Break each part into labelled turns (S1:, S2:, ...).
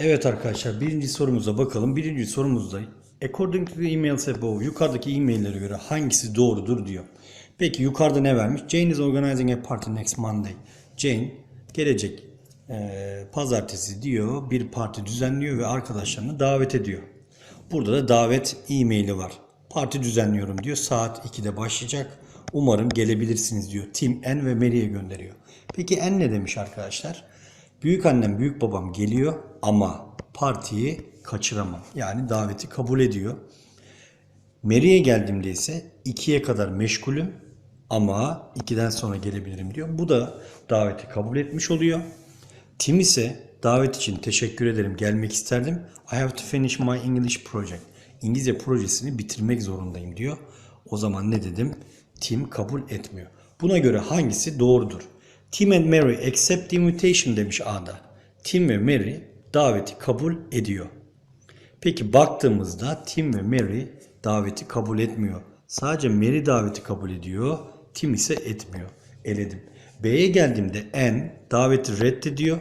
S1: Evet arkadaşlar birinci sorumuza bakalım. Birinci sorumuzda according to the emails above yukarıdaki e-maillere göre hangisi doğrudur diyor. Peki yukarıda ne vermiş? Jane is organizing a party next Monday. Jane gelecek eee, pazartesi diyor bir parti düzenliyor ve arkadaşlarını davet ediyor. Burada da davet e-maili var. Parti düzenliyorum diyor. Saat 2'de başlayacak. Umarım gelebilirsiniz diyor. Tim, Anne ve Mary'e gönderiyor. Peki Anne ne demiş arkadaşlar? Büyük annem, büyük babam geliyor ama partiyi kaçıramam. Yani daveti kabul ediyor. Mary'e geldiğimde ise 2'ye kadar meşgulüm ama 2'den sonra gelebilirim diyor. Bu da daveti kabul etmiş oluyor. Tim ise davet için teşekkür ederim gelmek isterdim. I have to finish my English project. İngilizce projesini bitirmek zorundayım diyor. O zaman ne dedim? Tim kabul etmiyor. Buna göre hangisi doğrudur? Tim and Mary accept the invitation demiş A'da. Tim ve Mary daveti kabul ediyor. Peki baktığımızda Tim ve Mary daveti kabul etmiyor. Sadece Mary daveti kabul ediyor. Tim ise etmiyor. Eledim. B'ye geldiğimde Anne daveti reddediyor.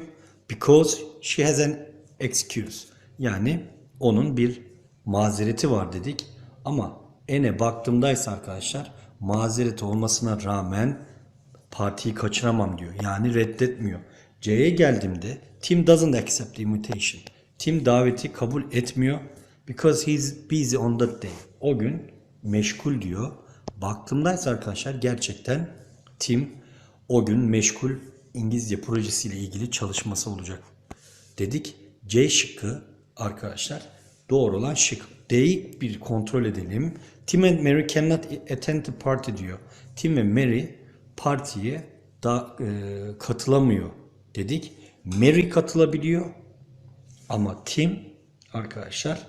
S1: Because she has an excuse. Yani onun bir mazereti var dedik. Ama N'e baktığımdaysa arkadaşlar mazereti olmasına rağmen partiyi kaçıramam diyor. Yani reddetmiyor. C'ye geldiğimde Tim doesn't accept the invitation. Tim daveti kabul etmiyor. Because he's busy on that day. O gün meşgul diyor. Baktığımdaysa arkadaşlar gerçekten Tim o gün meşgul İngilizce projesiyle ilgili çalışması olacak. Dedik C şıkkı arkadaşlar doğru olan şık. D'yi bir kontrol edelim. Tim and Mary cannot attend the party diyor. Tim ve Mary partiye da e, katılamıyor dedik. Mary katılabiliyor ama Tim arkadaşlar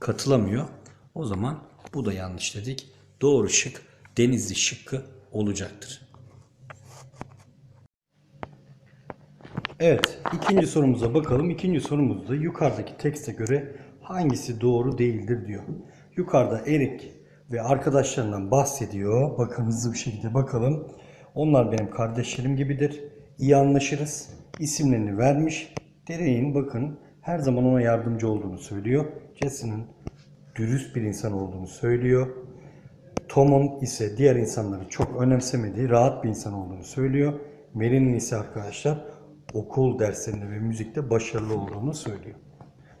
S1: katılamıyor. O zaman bu da yanlış dedik. Doğru şık Denizli şıkkı olacaktır. Evet, ikinci sorumuza bakalım. İkinci sorumuzda yukarıdaki tekste göre hangisi doğru değildir diyor. Yukarıda Erik ve arkadaşlarından bahsediyor. Bakın hızlı bir şekilde bakalım. Onlar benim kardeşlerim gibidir. İyi anlaşırız. İsimlerini vermiş. Dereyin bakın her zaman ona yardımcı olduğunu söylüyor. Jesse'nin dürüst bir insan olduğunu söylüyor. Tom'un ise diğer insanları çok önemsemediği, rahat bir insan olduğunu söylüyor. Mary'nin ise arkadaşlar okul derslerinde ve müzikte başarılı olduğunu söylüyor.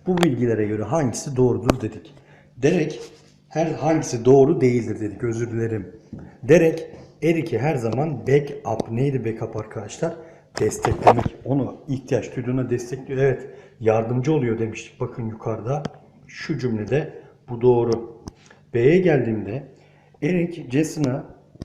S1: Bu bilgilere göre hangisi doğrudur dedik. Derek her hangisi doğru değildir dedik özür dilerim. Derek Erik'i her zaman back up neydi back up arkadaşlar? Desteklemek. Onu ihtiyaç duyduğuna destekliyor. Evet yardımcı oluyor demiştik bakın yukarıda. Şu cümlede bu doğru. B'ye geldiğimde Erik Jason'a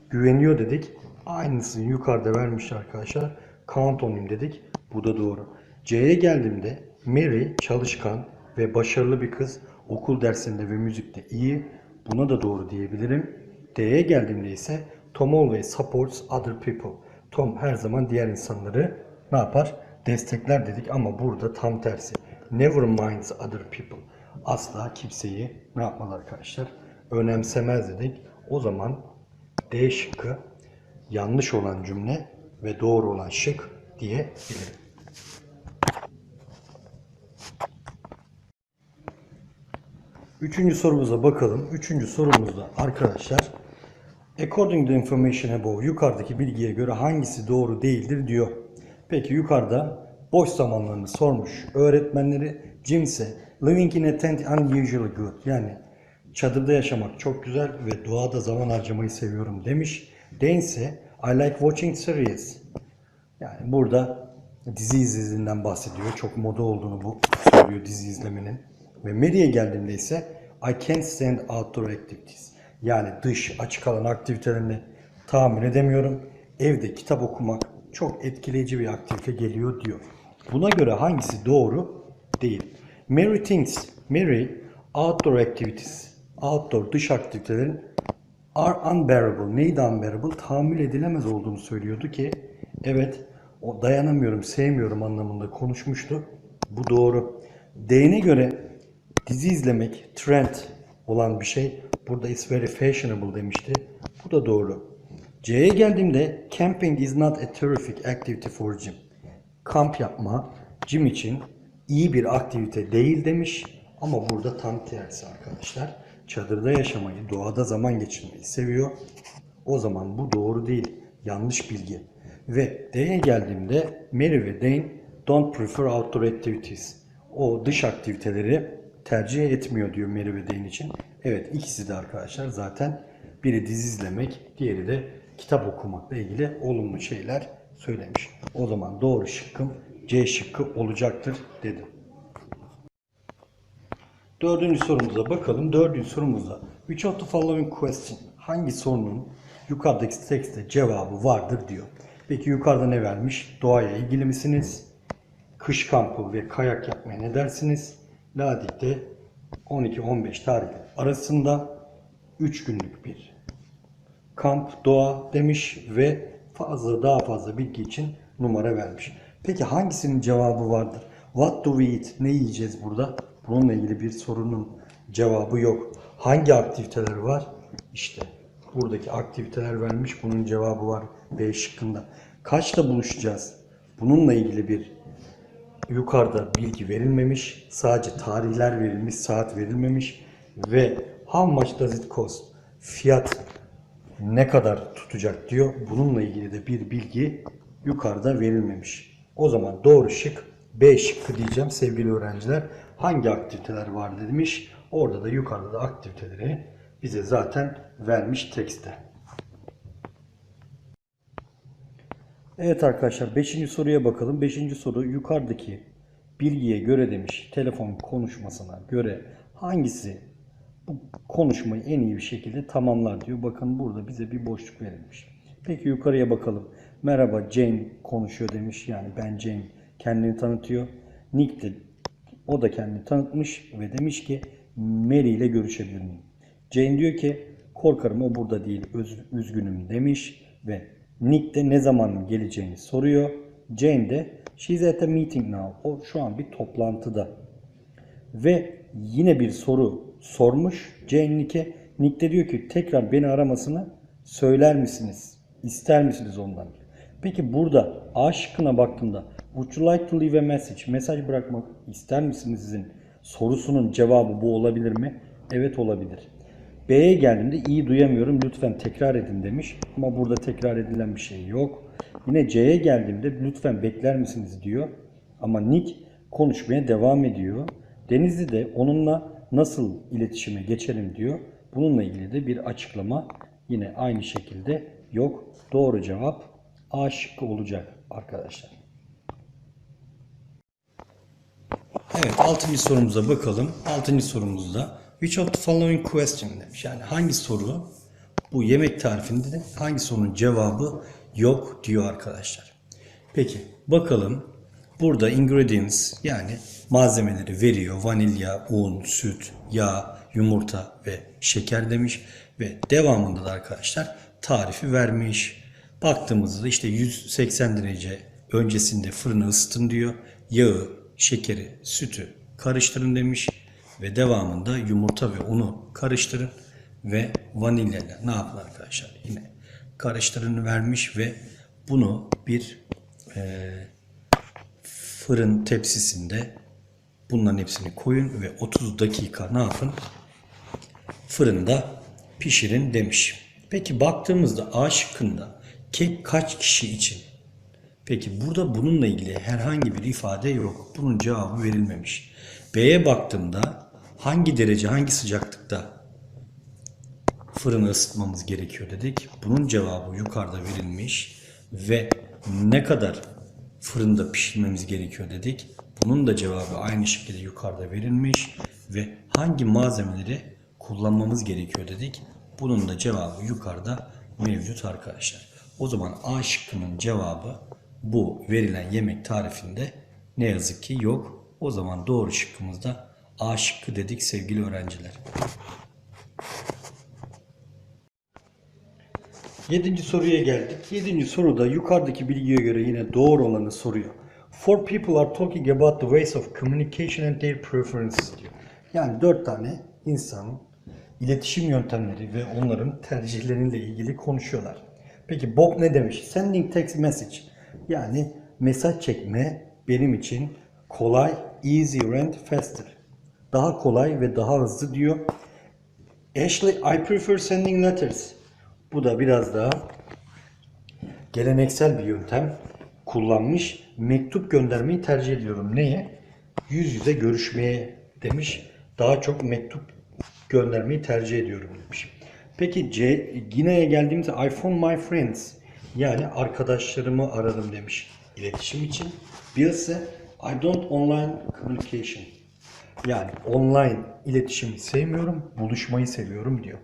S1: güveniyor dedik. Aynısını yukarıda vermiş arkadaşlar. Count on him dedik. Bu da doğru. C'ye geldiğimde Mary çalışkan ve başarılı bir kız. Okul dersinde ve müzikte iyi. Buna da doğru diyebilirim. D'ye geldiğimde ise Tom always supports other people. Tom her zaman diğer insanları ne yapar? Destekler dedik ama burada tam tersi. Never minds other people. Asla kimseyi ne yapmaz arkadaşlar? Önemsemez dedik. O zaman D şıkkı yanlış olan cümle ve doğru olan şık diyebilirim. Üçüncü sorumuza bakalım. Üçüncü sorumuzda arkadaşlar According to information above yukarıdaki bilgiye göre hangisi doğru değildir diyor. Peki yukarıda boş zamanlarını sormuş. Öğretmenleri Jim ise living in a tent unusually good. Yani çadırda yaşamak çok güzel ve doğada zaman harcamayı seviyorum demiş. Dane ise I like watching series. Yani burada dizi izlediğinden bahsediyor. Çok moda olduğunu bu söylüyor dizi izlemenin. Ve Mary'e geldiğimde ise I can't stand outdoor activities. Yani dış açık alan aktivitelerini tahammül edemiyorum. Evde kitap okumak çok etkileyici bir aktivite geliyor diyor. Buna göre hangisi doğru değil. Mary thinks Mary outdoor activities outdoor dış aktivitelerin are unbearable. Neydi unbearable? Tahammül edilemez olduğunu söylüyordu ki evet o dayanamıyorum, sevmiyorum anlamında konuşmuştu. Bu doğru. D'ne göre dizi izlemek trend olan bir şey. Burada it's very fashionable demişti. Bu da doğru. C'ye geldiğimde camping is not a terrific activity for Jim. Kamp yapma Jim için iyi bir aktivite değil demiş. Ama burada tam tersi arkadaşlar. Çadırda yaşamayı, doğada zaman geçirmeyi seviyor. O zaman bu doğru değil. Yanlış bilgi. Ve D'ye geldiğimde Mary ve Dane don't prefer outdoor activities. O dış aktiviteleri tercih etmiyor diyor Mary ve Dane için. Evet ikisi de arkadaşlar zaten biri dizi izlemek, diğeri de kitap okumakla ilgili olumlu şeyler söylemiş. O zaman doğru şıkkım C şıkkı olacaktır dedim. Dördüncü sorumuza bakalım. Dördüncü sorumuzda which of the following question hangi sorunun yukarıdaki tekste cevabı vardır diyor. Peki yukarıda ne vermiş? Doğaya ilgili misiniz? Kış kampı ve kayak yapmaya ne dersiniz? Ladik'te 12-15 tarih arasında 3 günlük bir kamp, doğa demiş ve fazla daha fazla bilgi için numara vermiş. Peki hangisinin cevabı vardır? What do we eat? Ne yiyeceğiz burada? Bununla ilgili bir sorunun cevabı yok. Hangi aktiviteler var? İşte buradaki aktiviteler vermiş. Bunun cevabı var B şıkkında. Kaçta buluşacağız? Bununla ilgili bir yukarıda bilgi verilmemiş. Sadece tarihler verilmiş, saat verilmemiş ve how much does it cost? Fiyat ne kadar tutacak diyor. Bununla ilgili de bir bilgi yukarıda verilmemiş. O zaman doğru şık B şıkkı diyeceğim sevgili öğrenciler. Hangi aktiviteler var demiş. Orada da yukarıda da aktiviteleri bize zaten vermiş tekste. Evet arkadaşlar 5. soruya bakalım. 5. soru yukarıdaki bilgiye göre demiş. Telefon konuşmasına göre hangisi bu konuşmayı en iyi bir şekilde tamamlar diyor. Bakın burada bize bir boşluk verilmiş. Peki yukarıya bakalım. Merhaba Jane konuşuyor demiş. Yani ben Jane kendini tanıtıyor. Nick de o da kendini tanıtmış ve demiş ki Mary ile görüşebilir miyim? Jane diyor ki korkarım o burada değil öz- üzgünüm demiş ve Nick de ne zaman geleceğini soruyor. Jane de she's at a meeting now. O şu an bir toplantıda. Ve yine bir soru sormuş Jane Nick'e. Nick de diyor ki tekrar beni aramasını söyler misiniz? İster misiniz ondan? Peki burada A şıkkına baktığımda Would you like to leave a message? Mesaj bırakmak ister misiniz sizin? Sorusunun cevabı bu olabilir mi? Evet olabilir. B'ye geldiğimde iyi duyamıyorum lütfen tekrar edin demiş. Ama burada tekrar edilen bir şey yok. Yine C'ye geldiğimde lütfen bekler misiniz diyor. Ama Nick konuşmaya devam ediyor. Denizli de onunla nasıl iletişime geçelim diyor. Bununla ilgili de bir açıklama yine aynı şekilde yok. Doğru cevap A şıkkı olacak arkadaşlar. Evet 6. sorumuza bakalım. 6. sorumuzda which of the following question demiş. Yani hangi soru bu yemek tarifinde de hangi sorunun cevabı yok diyor arkadaşlar. Peki bakalım burada ingredients yani malzemeleri veriyor. Vanilya, un, süt, yağ, yumurta ve şeker demiş ve devamında da arkadaşlar tarifi vermiş. Baktığımızda işte 180 derece öncesinde fırını ısıtın diyor. Yağı, şekeri, sütü karıştırın demiş ve devamında yumurta ve unu karıştırın ve vanilya ile ne yapın arkadaşlar yine karıştırın vermiş ve bunu bir eee, fırın tepsisinde bunların hepsini koyun ve 30 dakika ne yapın fırında pişirin demiş. Peki baktığımızda A şıkkında kek kaç kişi için? Peki burada bununla ilgili herhangi bir ifade yok. Bunun cevabı verilmemiş. B'ye baktığımda hangi derece, hangi sıcaklıkta fırını ısıtmamız gerekiyor dedik. Bunun cevabı yukarıda verilmiş ve ne kadar fırında pişirmemiz gerekiyor dedik. Bunun da cevabı aynı şekilde yukarıda verilmiş ve hangi malzemeleri kullanmamız gerekiyor dedik. Bunun da cevabı yukarıda mevcut arkadaşlar. O zaman A şıkkının cevabı bu verilen yemek tarifinde ne yazık ki yok. O zaman doğru şıkkımızda A şıkkı dedik sevgili öğrenciler. Yedinci soruya geldik. Yedinci soruda yukarıdaki bilgiye göre yine doğru olanı soruyor. Four people are talking about the ways of communication and their preferences diyor. Yani dört tane insanın iletişim yöntemleri ve onların tercihleriyle ilgili konuşuyorlar. Peki Bob ne demiş? Sending text message. Yani mesaj çekme benim için Kolay, easy and faster. Daha kolay ve daha hızlı diyor. Ashley, I prefer sending letters. Bu da biraz daha geleneksel bir yöntem kullanmış. Mektup göndermeyi tercih ediyorum. Neye? Yüz yüze görüşmeye demiş. Daha çok mektup göndermeyi tercih ediyorum demiş. Peki C, Gine'ye geldiğimizde I phone my friends. Yani arkadaşlarımı aradım demiş iletişim için. Bir ise I don't online communication. Yani online iletişimi sevmiyorum, buluşmayı seviyorum diyor.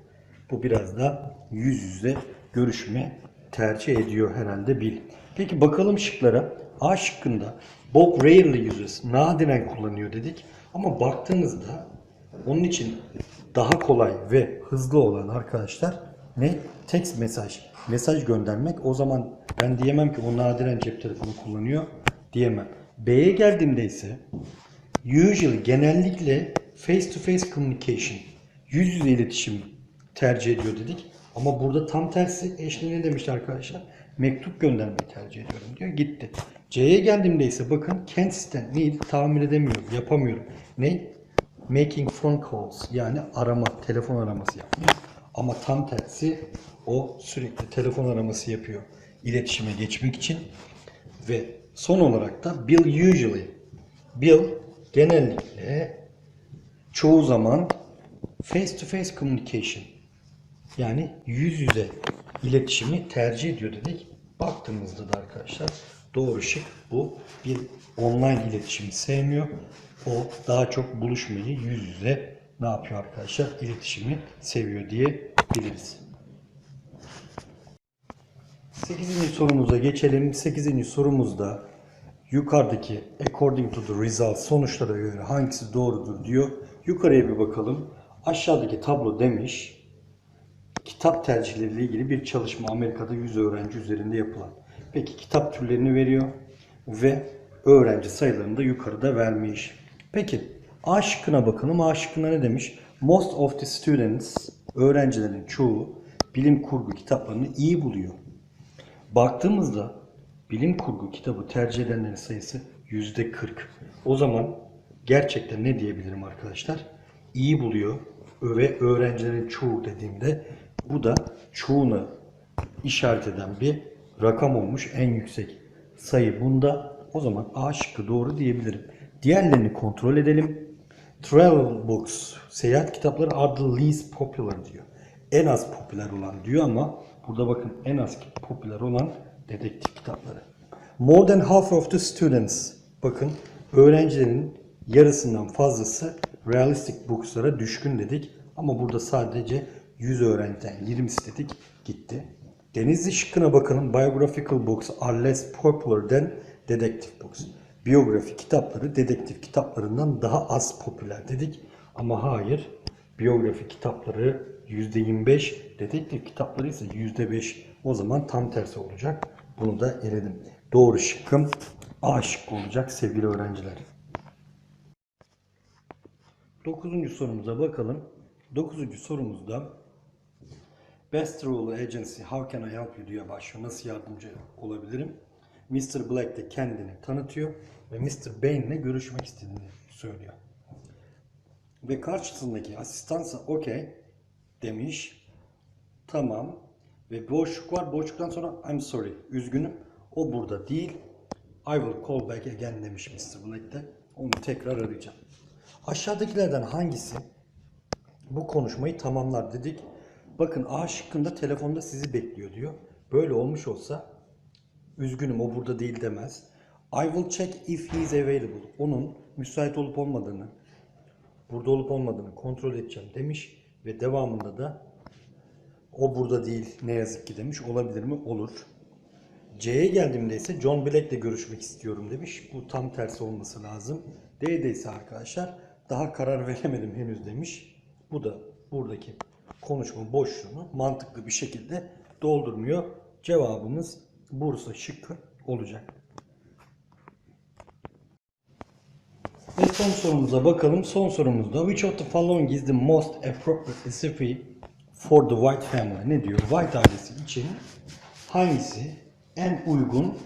S1: Bu biraz da yüz yüze görüşme tercih ediyor herhalde Bill. Peki bakalım şıklara. A şıkkında Bob rarely uses, nadiren kullanıyor dedik. Ama baktığınızda onun için daha kolay ve hızlı olan arkadaşlar ne? Text mesaj. Mesaj göndermek. O zaman ben diyemem ki o nadiren cep telefonu kullanıyor diyemem. B'ye geldiğimde ise usually genellikle face to face communication yüz yüze iletişim tercih ediyor dedik. Ama burada tam tersi eşli ne demiş arkadaşlar? Mektup göndermeyi tercih ediyorum diyor. Gitti. C'ye geldiğimde ise bakın can't stand need tahammül edemiyorum, yapamıyorum. Ne? Making phone calls yani arama, telefon araması yapmıyor. Ama tam tersi o sürekli telefon araması yapıyor iletişime geçmek için. Ve son olarak da Bill usually. Bill genellikle çoğu zaman face to face communication yani yüz yüze iletişimi tercih ediyor dedik. Baktığımızda da arkadaşlar doğru şık bu. Bir online iletişimi sevmiyor. O daha çok buluşmayı yüz yüze ne yapıyor arkadaşlar? İletişimi seviyor diye biliriz. 8. sorumuza geçelim. 8. sorumuzda yukarıdaki according to the results sonuçlara göre hangisi doğrudur diyor. Yukarıya bir bakalım. Aşağıdaki tablo demiş kitap tercihleriyle ilgili bir çalışma Amerika'da 100 öğrenci üzerinde yapılan. Peki kitap türlerini veriyor ve öğrenci sayılarını da yukarıda vermiş. Peki A şıkkına bakalım. A şıkkına ne demiş? Most of the students, öğrencilerin çoğu bilim kurgu kitaplarını iyi buluyor. Baktığımızda bilim kurgu kitabı tercih edenlerin sayısı yüzde 40. O zaman gerçekten ne diyebilirim arkadaşlar? İyi buluyor ve öğrencilerin çoğu dediğimde bu da çoğunu işaret eden bir rakam olmuş. En yüksek sayı bunda. O zaman A şıkkı doğru diyebilirim. Diğerlerini kontrol edelim. Travel books, seyahat kitapları are the least popular diyor. En az popüler olan diyor ama burada bakın en az popüler olan dedektif kitapları. More than half of the students, bakın öğrencilerin yarısından fazlası realistic books'lara düşkün dedik. Ama burada sadece 100 öğrenciden 20'si dedik gitti. Denizli şıkkına bakalım. Biographical books are less popular than detective books. Biyografi kitapları dedektif kitaplarından daha az popüler dedik. Ama hayır. Biyografi kitapları %25, dedektif kitapları ise %5. O zaman tam tersi olacak. Bunu da eledim. Doğru şıkkım A şıkkı olacak sevgili öğrenciler. Dokuzuncu sorumuza bakalım. Dokuzuncu sorumuzda Best Rule Agency How Can I Help You diye başlıyor. Nasıl yardımcı olabilirim? Mr. Black de kendini tanıtıyor ve Mr. Bain'le görüşmek istediğini söylüyor. Ve karşısındaki asistansa okey demiş. Tamam. Ve boşluk var. Boşluktan sonra I'm sorry. Üzgünüm. O burada değil. I will call back again demiş Mr. Black de. Onu tekrar arayacağım. Aşağıdakilerden hangisi bu konuşmayı tamamlar dedik. Bakın A şıkkında telefonda sizi bekliyor diyor. Böyle olmuş olsa üzgünüm o burada değil demez. I will check if he is available. Onun müsait olup olmadığını, burada olup olmadığını kontrol edeceğim demiş ve devamında da o burada değil ne yazık ki demiş. Olabilir mi? Olur. C'ye geldiğimde ise John Black'le görüşmek istiyorum demiş. Bu tam tersi olması lazım. D'de ise arkadaşlar daha karar veremedim henüz demiş. Bu da buradaki konuşma boşluğunu mantıklı bir şekilde doldurmuyor. Cevabımız Bursa şıkkı olacak. Ve son sorumuza bakalım. Son sorumuzda which of the following is the most appropriate recipe for the White family? Ne diyor? White ailesi için hangisi en uygun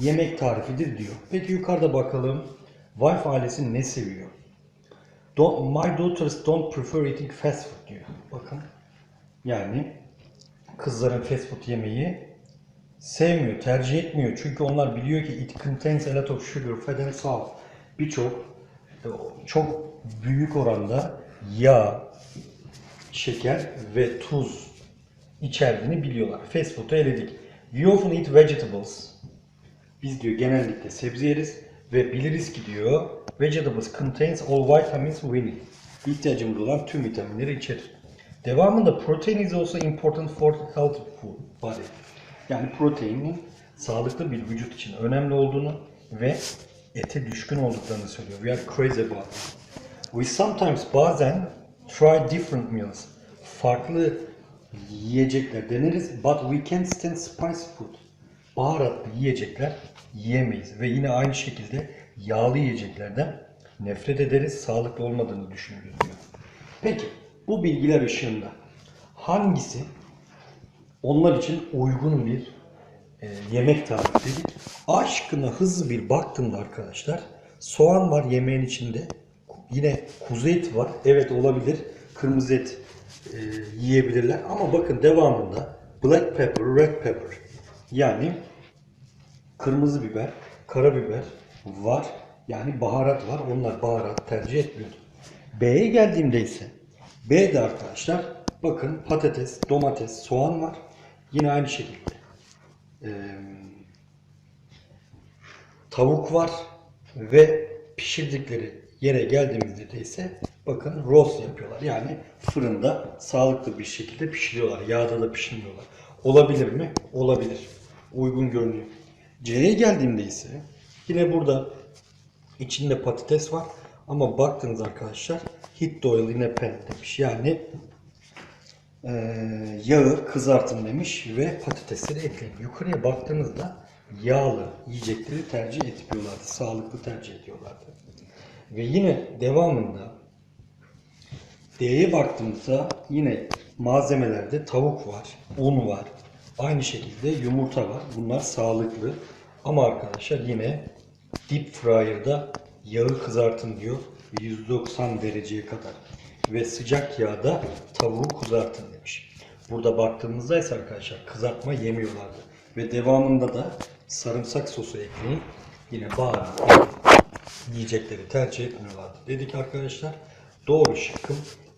S1: yemek tarifidir diyor. Peki yukarıda bakalım. Wife ailesi ne seviyor? Don't, my daughters don't prefer eating fast food diyor. Bakın. Yani kızların fast food yemeği sevmiyor, tercih etmiyor. Çünkü onlar biliyor ki it contains a lot of sugar, fat and salt. Birçok e, çok büyük oranda yağ, şeker ve tuz içerdiğini biliyorlar. Fast food'u eledik. We often eat vegetables. Biz diyor genellikle sebze yeriz ve biliriz ki diyor vegetables contains all vitamins we need. İhtiyacımız olan tüm vitaminleri içerir. Devamında protein is also important for healthy food body. Yani proteinin sağlıklı bir vücut için önemli olduğunu ve ete düşkün olduklarını söylüyor. We are crazy about it. We sometimes bazen try different meals. Farklı yiyecekler deneriz but we can't stand spicy food. Baharatlı yiyecekler yiyemeyiz ve yine aynı şekilde yağlı yiyeceklerden nefret ederiz, sağlıklı olmadığını düşünürüz. Peki bu bilgiler ışığında hangisi onlar için uygun bir e, yemek tarifi dedik. A şıkkına hızlı bir baktığımda arkadaşlar soğan var yemeğin içinde. Yine kuzu eti var. Evet olabilir. Kırmızı et e, yiyebilirler. Ama bakın devamında black pepper, red pepper yani kırmızı biber, karabiber var. Yani baharat var. Onlar baharat tercih etmiyordu. B'ye geldiğimde ise B'de arkadaşlar bakın patates, domates, soğan var. Yine aynı şekilde eee, tavuk var ve pişirdikleri yere geldiğimizde de ise bakın roast yapıyorlar. Yani fırında sağlıklı bir şekilde pişiriyorlar. Yağda da pişirmiyorlar. Olabilir mi? Olabilir. Uygun görünüyor. C'ye geldiğimde ise yine burada içinde patates var ama baktınız arkadaşlar heat oil in a demiş. Yani eee, yağı kızartın demiş ve patatesleri ekleyin. Yukarıya baktığınızda yağlı yiyecekleri tercih etmiyorlardı. Sağlıklı tercih ediyorlardı. Ve yine devamında D'ye baktığımızda yine malzemelerde tavuk var, un var, aynı şekilde yumurta var. Bunlar sağlıklı. Ama arkadaşlar yine deep fryer'da yağı kızartın diyor 190 dereceye kadar. Ve sıcak yağda tavuğu kızartın demiş. Burada baktığımızda ise arkadaşlar kızartma yemiyorlardı. Ve devamında da sarımsak sosu ekleyin. Yine baharat yiyecekleri tercih etmiyorlardı. Dedik arkadaşlar. Doğru şıkkım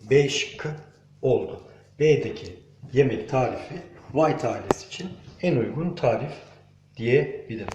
S1: B şıkkı oldu. B'deki yemek tarifi White ailesi için en uygun tarif diyebilirim.